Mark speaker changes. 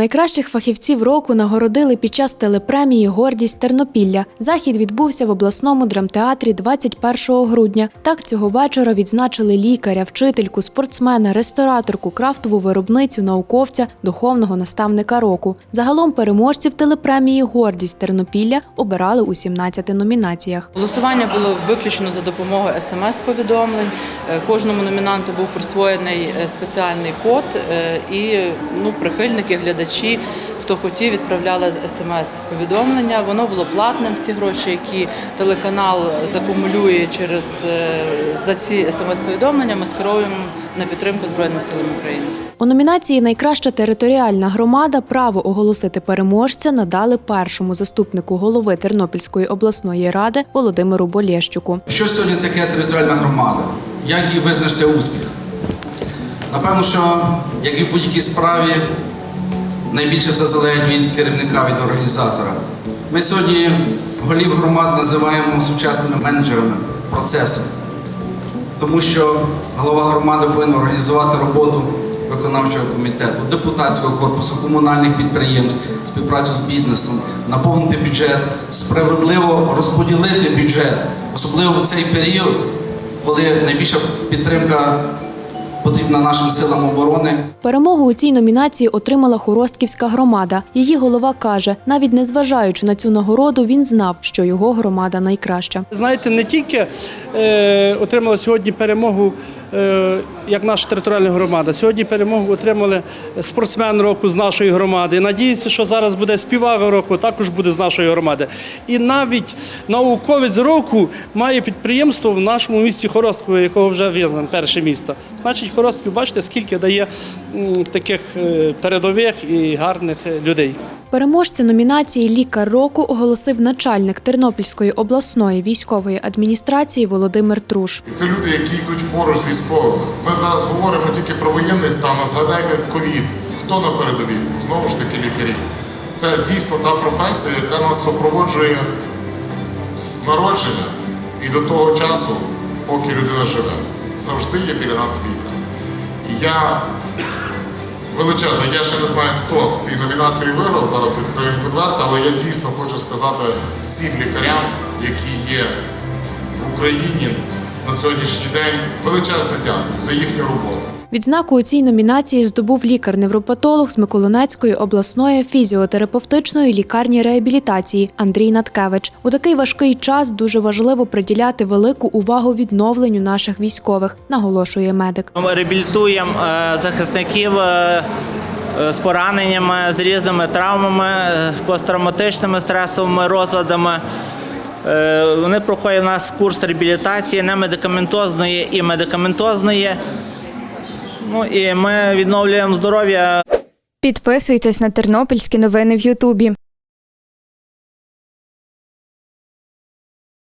Speaker 1: Найкращих фахівців року нагородили під час телепремії Гордість Тернопілля. Захід відбувся в обласному драмтеатрі 21 грудня. Так цього вечора відзначили лікаря, вчительку, спортсмена, рестораторку, крафтову виробницю, науковця, духовного наставника року. Загалом переможців телепремії Гордість Тернопілля обирали у 17 номінаціях.
Speaker 2: Голосування було виключно за допомогою смс-повідомлень. Е, Кожному номінанту був присвоєний е, спеціальний код, е, і ну, прихильники, глядачі, хто хотів, відправляли смс-повідомлення. Воно було платним. Всі гроші, які телеканал закумулює через е, за ці смс-повідомлення, ми скеровуємо на підтримку Збройним силам України.
Speaker 1: У номінації Найкраща територіальна громада право оголосити переможця надали першому заступнику голови Тернопільської обласної ради Володимиру Болєщуку.
Speaker 3: Що сьогодні таке територіальна громада? Як її визначити успіх? Напевно, що як і в будь-якій справі, найбільше це залежить від керівника, від організатора. Ми сьогодні голів громад називаємо сучасними менеджерами процесу, тому що голова громади повинен організувати роботу виконавчого комітету, депутатського корпусу, комунальних підприємств, співпрацю з бізнесом, наповнити бюджет, справедливо розподілити бюджет, особливо в цей період, коли найбільша підтримка потрібна нашим силам оборони.
Speaker 1: Перемогу у цій номінації отримала Хоростківська громада. Її голова каже, навіть не зважаючи на цю нагороду, він знав, що його громада найкраща.
Speaker 4: Знаєте, не тільки е, отримала сьогодні перемогу як наша територіальна громада, сьогодні перемогу отримали спортсмен року з нашої громади. Надіюся, що зараз буде співак року, також буде з нашої громади. І навіть науковець року має підприємство в нашому місті Хоросткове, якого вже визнано перше місто. Значить, Хоростків, бачите, скільки дає таких е, передових і гарних е, людей.
Speaker 1: Переможця номінації Лікар року оголосив начальник Тернопільської обласної військової адміністрації Володимир Труш.
Speaker 5: Це люди, які йдуть поруч з військовими. Ми зараз говоримо тільки про воєнний стан, а згадайте ковід. Хто на передовій? Знову ж таки лікарі. Це дійсно та професія, яка нас супроводжує з народження і до того часу, поки людина живе. Завжди є біля нас лікар. І я величезно, я ще не знаю, хто в цій номінації виграв, зараз відкрию конверт, але я дійсно хочу сказати всім лікарям, які є в Україні на сьогоднішній день величезне дякую за їхню роботу.
Speaker 1: Відзнаку у цій номінації здобув лікар-невропатолог з Миколинецької обласної фізіотерапевтичної лікарні реабілітації Андрій Наткевич. У такий важкий час дуже важливо приділяти велику увагу відновленню наших військових, наголошує медик.
Speaker 6: Ми реабілітуємо е, захисників е, е, з пораненнями, з різними травмами, посттравматичними стресовими розладами. Вони проходять у нас курс реабілітації немедикаментозної і медикаментозної. Ну і ми відновлюємо здоров'я
Speaker 7: Підписуйтесь на тернопільські новини в Ютубі.